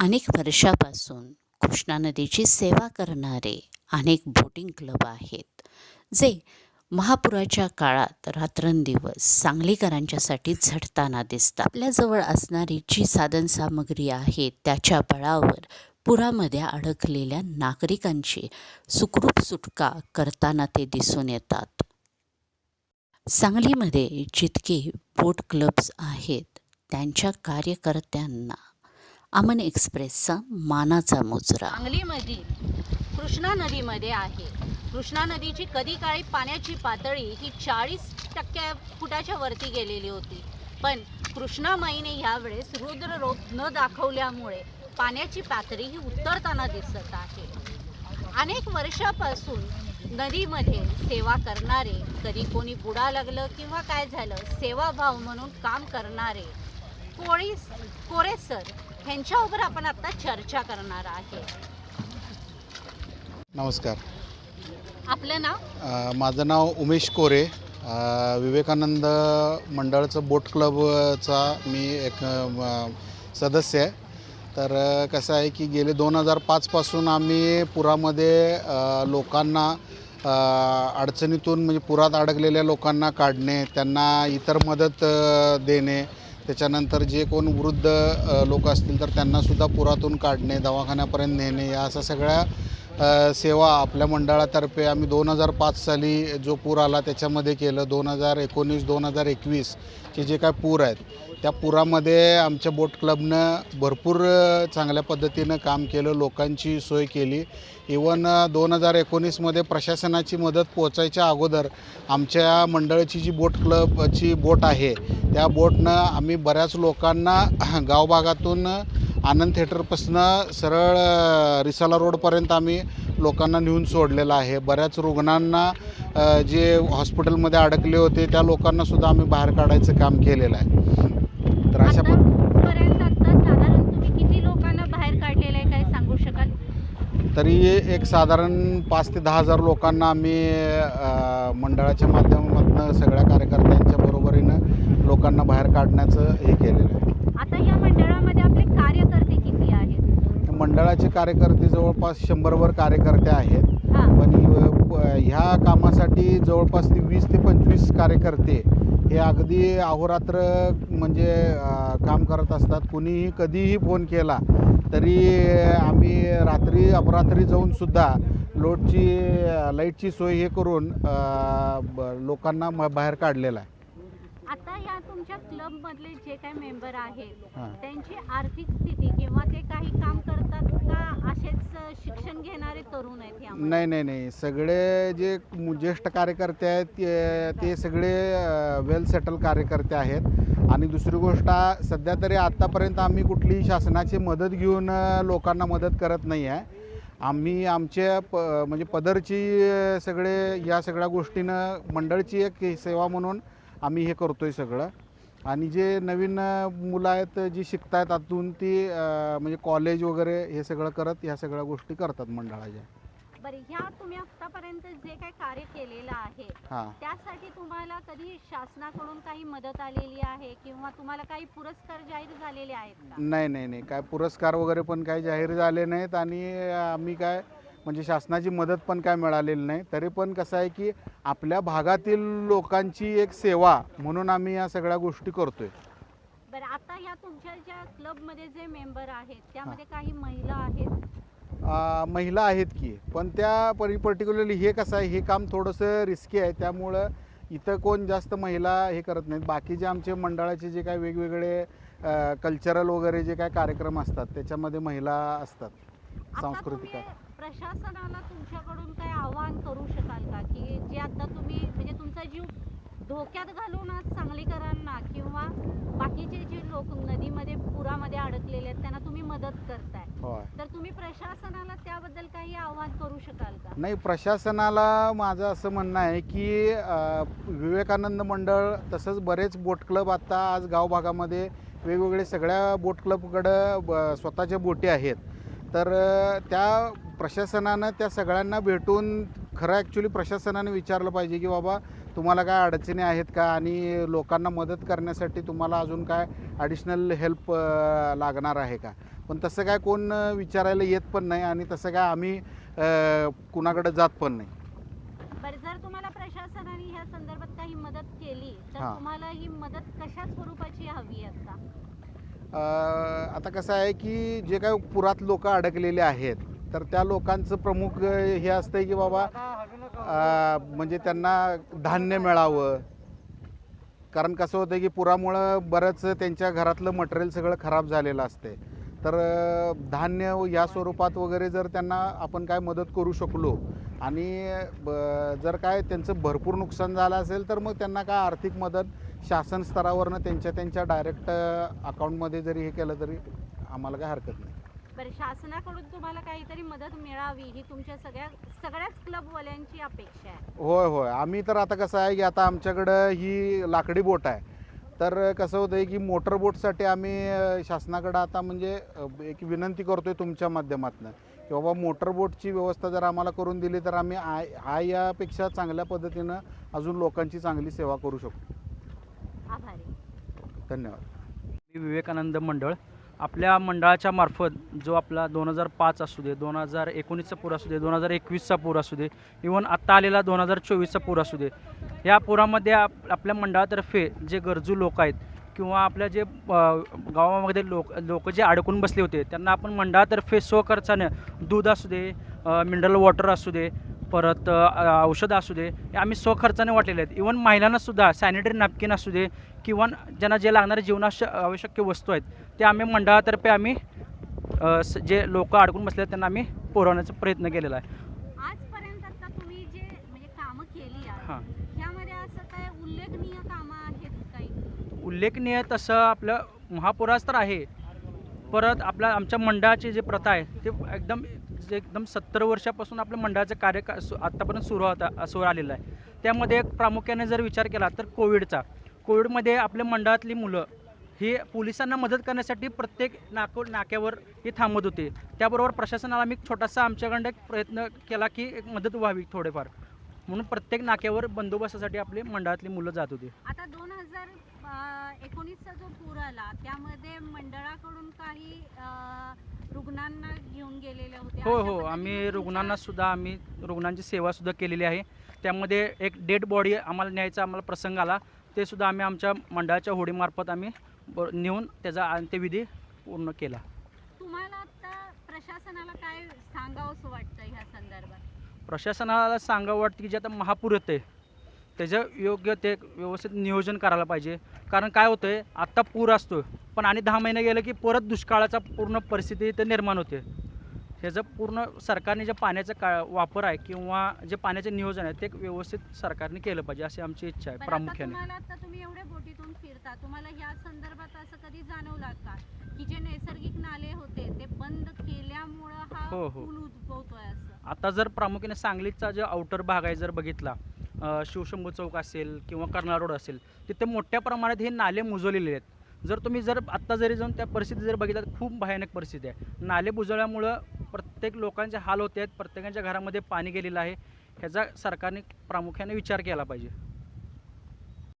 अनेक वर्षापासून कृष्णा नदीची सेवा करणारे अनेक बोटिंग क्लब आहेत जे महापुराच्या काळात रात्रंदिवस सांगलीकरांच्यासाठी झटताना दिसतात. आपल्याजवळ असणारी जी साधनसामग्री आहे त्याच्या बळावर पुरामध्ये अडकलेल्या नागरिकांची सुखरूप सुटका करताना ते दिसून येतात. सांगलीमध्ये जितके बोट क्लब्स आहेत त्यांच्या कार्यकर्त्यांना अमन एक्सप्रेसचा मानाचा मुजरा. सांगलीमधील कृष्णा नदीमध्ये आहे. कृष्णा नदीची कधी काळी पाण्याची पातळी ही चाळीस टक्क्या फुटाच्या वरती गेलेली होती. पण कृष्णामाईने यावेळेस रुद्ररोग न दाखवल्यामुळे पाण्याची पातळी ही उतरताना दिसत आहे. अनेक वर्षापासून नदीमध्ये सेवा करणारे कधी कोणी बुडा लागलं किंवा काय झालं सेवाभाव म्हणून काम करणारे कोळी कोरे सर ह्यांच्यावर आपण आता चर्चा करणार आहे. नमस्कार. आपलं नाव? अ, माझं नाव उमेश कोरे. अ, विवेकानंद मंडळचं बोट क्लबचा मी एक अ, म, सदस्य आहे. तर अ, कसं आहे की गेले दोन हजार पाचपासून आम्ही पुरामध्ये अ, लोकांना अ, अडचणीतून म्हणजे पुरात अडकलेल्या लोकांना काढणे त्यांना इतर मदत अ, देणे त्याच्यानंतर जे कोण वृद्ध लोक असतील तर त्यांनासुद्धा पुरातून काढणे दवाखान्यापर्यंत नेणे या अशा सगळ्या सेवा आपल्या मंडळातर्फे आम्ही दोन हजार पाच साली जो पूर आला त्याच्यामध्ये केलं. दोन हजार एकोणीस दोन हजार एकवीसचे जे काय पूर आहेत त्या पुरामध्ये आमच्या बोट क्लबनं भरपूर चांगल्या पद्धतीनं काम केलं लोकांची सोय केली. इवन दोन हजार एकोणीसमध्ये प्रशासनाची मदत पोचायच्या अगोदर आमच्या मंडळाची जी बोट क्लबची बोट आहे त्या बोटनं आम्ही बऱ्याच लोकांना गावभागातून आनंद थिएटरपासनं सरळ रिसाला रोडपर्यंत आम्ही लोकांना नेऊन सोडलेलं आहे. बऱ्याच रुग्णांना जे हॉस्पिटलमध्ये अडकले होते त्या लोकांना सुद्धा आम्ही बाहेर काढायचं काम केलेलं आहे. तर अशा प आतापर्यंत आता साधारण तुम्ही किती लोकांना बाहेर काढलेलं आहे काय सांगू शकाल? तरी एक साधारण पाच ते दहा हजार लोकांना आम्ही मंडळाच्या माध्यमातून सगळ्या कार्यकर्त्यांच्या बरोबरीनं लोकांना बाहेर काढण्याचं हे केलेलं आहे आता या मंडळामध्ये आपले कार्यकर्ते किती आहेत मंडळाचे कार्यकर्ते जवळपास शंभरवर कार्यकर्ते आहेत. पण ह्या कामासाठी जवळपास ते वीस ते पंचवीस कार्यकर्ते हे अगदी अहोरात्र म्हणजे काम करत असतात. कुणीही कधीही फोन केला तरी आम्ही रात्री अपरात्री जाऊन सुद्धा लोटची लाईटची सोय हे करून लोकांना म- बाहेर काढलेलं आहे. आता या तुमच्या क्लब मधले जे काही मेंबर आहेत हां. त्यांची आर्थिक स्थिती किंवा ते काही काम करतात का असेच अ, शिक्षण घेणारे तरुण आहेत यामध्ये नाही नाही नाही. सगळे जे मु- ज्येष्ठ कार्यकर्ते आहेत ते ते सगळे वेल सेटल कार्यकर्ते आहेत. आणि दुसरी गोष्ट आ- सध्या तरी आत्तापर्यंत आम्ही कुठलीही शासनाची मदत घेऊन अ, लोकांना मदत करत नाही आहे. आम्ही आमच्या प म्हणजे पदरची अ, सगळे या सगळ्या गोष्टीनं मंडळची एक सेवा म्हणून आम्ही हे करतो आहे सगळं. आणि जे नवीन मुलं आहेत जी शिकत आहेत आतून ती म्हणजे कॉलेज वगैरे हे सगळं करत ह्या सगळ्या गोष्टी करतात मंडळाच्या. बरं ह्या तुम्ही आतापर्यंत जे काही कार्य केलेलं आहे हां. त्यासाठी तुम्हाला कधी शासनाकडून काही मदत आलेली आहे किंवा तुम्हाला काही पुरस्कार जाहीर झालेले आहेत का? नाही नाही नाही. काय पुरस्कार वगैरे पण काही जाहीर झाले नाहीत आणि आम्ही काय म्हणजे शासनाची मदत पण काय मिळालेली नाही. तरी पण कसं आहे की आपल्या भागातील लोकांची एक सेवा म्हणून आम्ही या सगळ्या गोष्टी करतोय. बरं आता या तुमच्या ज्या क्लबमध्ये जे मेंबर आहेत त्यामध्ये काही महिला आहेत? आ, महिला आहेत की पण त्या परि पर्टिक्युलरली हे कसं आहे हे काम थोडंसं रिस्की आहे. त्यामुळं इथं कोण जास्त महिला हे करत नाहीत. बाकी जे आमचे मंडळाचे जे काय वेगवेगळे कल्चरल वगैरे जे काय कार्यक्रम असतात त्याच्यामध्ये महिला असतात. आता सांस्कृतिक तुम्ही प्रशासनाला तुमच्याकडून काय आवाहन करू शकाल का? की जे आता तुम्ही म्हणजे तुमचा जीव धोक्यात घालून आज सांगलीकरांना किंवा बाकीचे जे लोक नदीमध्ये पुरामध्ये अडकलेले आहेत त्यांना तुम्ही मदत करताय. होय. तर तुम्ही प्रशासनाला त्याबद्दल काही आवाहन करू शकाल का? नाही प्रशासनाला माझं असं म्हणणं आहे की अ, विवेकानंद मंडळ तसंच बरेच बोट क्लब आता आज गावभागामध्ये वेगवेगळे सगळ्या बोट क्लबकडं ब- स्वतःच्या बोटी आहेत. तर त्या प्रशासनानं त्या सगळ्यांना भेटून खरं ॲक्च्युली प्रशासनाने विचारलं पाहिजे की बाबा तुम्हाला काय अडचणी आहेत का? आणि लोकांना मदत करण्यासाठी तुम्हाला अजून काय ॲडिशनल हेल्प लागणार आहे का? पण तसं काय कोण विचारायला येत पण नाही आणि तसं काय आम्ही कुणाकडे जात पण नाही. बरं जर तुम्हाला प्रशासनाने ह्या संदर्भात काही मदत केली तर हां. तुम्हाला ही मदत कशा स्वरूपाची हवी आता? आता कसं आहे की जे काय पुरात लोक अडकलेले आहेत तर त्या लोकांचं प्रमुख हे असतं की बाबा म्हणजे त्यांना धान्य मिळावं. कारण कसं होतं की पुरामुळं बरंच त्यांच्या घरातलं मटेरियल सगळं खराब झालेलं असते तर धान्य या स्वरूपात वगैरे जर त्यांना आपण काय मदत करू शकलो आणि ब- जर काय त्यांचं भरपूर नुकसान झालं असेल तर मग त्यांना काय आर्थिक मदत शासन स्तरावरनं त्यांच्या त्यांच्या डायरेक्ट अकाउंटमध्ये जरी हे केलं तरी आम्हाला काय हरकत नाही. बरं शासनाकडून तुम्हाला काहीतरी मदत मिळावी ही तुमच्या सगळ्या सगळ्याच क्लबवाल्यांची अपेक्षा आहे. होय होय. आम्ही तर आता कसं आहे की आता आमच्याकडं ही लाकडी बोट आहे. तर कसं होतं आहे की मोटर बोटसाठी आम्ही शासनाकडं आता म्हणजे एक विनंती करतोय तुमच्या माध्यमातून की बाबा मोटर बोटची व्यवस्था जर आम्हाला करून दिली तर आम्ही आय आय यापेक्षा चांगल्या पद्धतीनं अजून लोकांची चांगली सेवा करू शकतो आभारी. धन्यवाद. मी विवेकानंद मंडळ. आपल्या मंडळाच्या मार्फत जो आपला दोन हजार पाच असू दे दोन हजार एकोणीसचा पूर असू दे दोन हजार एकवीसचा पूर असू दे इवन आत्ता आलेला दोन हजार चोवीसचा पूर असू दे या पुरामध्ये आप आपल्या मंडळातर्फे जे गरजू लोक आहेत किंवा आपल्या जे गावामध्ये लोक लोक जे अडकून बसले होते त्यांना आपण मंडळातर्फे स्वखर्चाने दूध असू दे मिनरल वॉटर असू दे परत औषधं असू दे हे आम्ही स्वखर्चाने वाटलेले आहेत. इवन महिलांनासुद्धा सॅनिटरी नॅपकिन असू दे किंवा ज्यांना जे लागणारे जीवनाश आवश्यक वस्तू आहेत ते आम्ही मंडळातर्फे आम्ही स- जे लोक अडकून बसले आहेत त्यांना आम्ही पुरवण्याचा प्रयत्न केलेला आहे आजपर्यंत आता तुम्ही जे म्हणजे कामं केली आहेत हां ह्यामध्ये असं काय उल्लेखनीय कामं आहेत काही उल्लेखनीय तसं आपलं महापुरास तर आहे. परत आपल्या आमच्या मंडळाची जी प्रथा आहे ते एकदम जे एकदम सत्तर वर्षापासून आपल्या मंडळाचं कार्य का- सु- आत्तापर्यंत सुरू होता सुरू आलेलं आहे. त्यामध्ये एक प्रामुख्याने जर विचार केला तर कोविडचा. कोविडमध्ये आपल्या मंडळातली मुलं ही पोलिसांना मदत करण्यासाठी प्रत्येक नाको नाक्यावर हे थांबत होते. त्याबरोबर प्रशासनाला आम्ही छोटासा आमच्याकडं एक प्रयत्न केला की एक मदत व्हावी थोडेफार. म्हणून प्रत्येक नाक्यावर बंदोबस्तासाठी आपली मंडळातली मुलं जात होती. आता दोन हजार एकोणीसचा जो पूर आला त्यामध्ये मंडळाकडून काही रुग्णांना घेऊन गेलेले होते हो हो. आम्ही रुग्णांना सुद्धा आम्ही रुग्णांची सेवा सुद्धा केलेली आहे. त्यामध्ये एक डेड बॉडी आम्हाला न्यायचा आम्हाला प्रसंग आला. ते सुद्धा आम्ही आमच्या मंडळाच्या होडीमार्फत आम्ही ब- नेऊन त्याचा अंत्यविधी पूर्ण केला. तुम्हाला आता प्रशासनाला काय सांगावंसं वाटतं ह्या संदर्भात? प्रशासनाला सांगावं वाटतं की जे आता महापूर येते त्याचं योग्य ते व्यवस्थित नियोजन करायला पाहिजे. कारण काय होतं आहे आत्ता पूर असतो पण आणि दहा महिने गेले की परत दुष्काळाचा पूर्ण परिस्थिती इथे निर्माण होते. ह्याचं पूर्ण सरकारने जे पाण्याचा का वापर आहे किंवा जे पाण्याचे नियोजन आहे ते व्यवस्थित सरकारने केलं पाहिजे अशी आमची इच्छा आहे प्रामुख्याने. तुम्ही एवढ्या बोटीतून फिरता तुम्हाला ह्या संदर्भात असं कधी जाणवलं का? की जे नैसर्गिक नाले होते ते बंद केल्यामुळं हा हो, हो. पूल उद्भवतोय असं? आता जर प्रामुख्याने सांगलीचा जो आउटर भाग आहे जर बघितला शिवशंभू चौक असेल किंवा कर्नाळ रोड असेल तिथे मोठ्या प्रमाणात हे नाले मुजवलेले आहेत. जर तुम्ही जर आत्ता जरी जाऊन त्या परिस्थिती जर बघितल्या तर खूप भयानक परिस्थिती आहे. नाले बुजवल्यामुळं प्रत्येक लोकांचे हाल होते आहेत प्रत्येकाच्या घरामध्ये पाणी गेलेलं आहे. ह्याचा सरकारने प्रामुख्याने विचार केला पाहिजे.